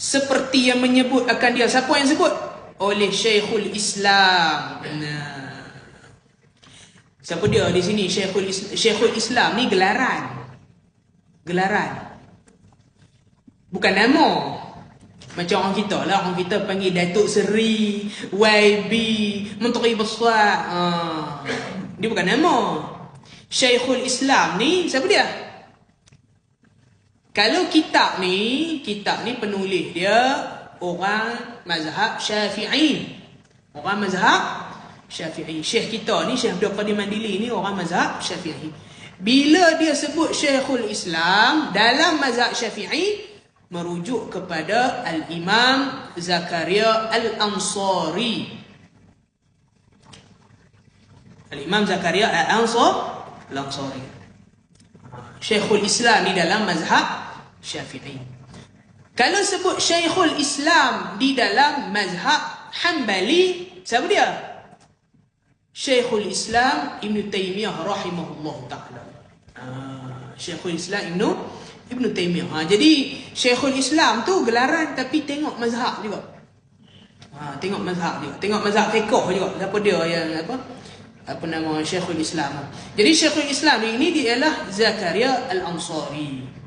seperti yang menyebut akan dia. Siapa yang sebut? Oleh Syekhul Islam. Nah. Siapa dia di sini? Syekhul Islam, Syekhul Islam ni gelaran. Gelaran. Bukan nama macam orang kita lah. Orang kita panggil Datuk Seri YB Menteri Besar. Ha. dia bukan nama Syekhul Islam ni siapa dia kalau kitab ni, kitab ni penulis dia orang mazhab Syafi'i. Orang mazhab Syafi'i. Syekh kita ni Syekh Abdul Qadir Mandili ni orang mazhab Syafi'i. Bila dia sebut Syekhul Islam dalam mazhab Syafi'i merujuk kepada Al-Imam Zakaria Al-Ansari. Al-Imam Zakaria Al-Ansari. Syekhul Islam di dalam mazhab Syafi'i. Kalau sebut Syekhul Islam di dalam mazhab Hanbali, siapa dia? Syekhul Islam Ibn Taymiyah rahimahullah ta'ala. Ah, Syekhul Islam Ibn Ibn Taymiyah. Ha, jadi Syekhul Islam tu gelaran tapi tengok mazhab juga. Ha, tengok mazhab juga. Tengok mazhab fiqh juga. Siapa dia yang apa? Apa nama Syekhul Islam. Jadi Syekhul Islam ini dia ialah Zakaria Al-Ansari.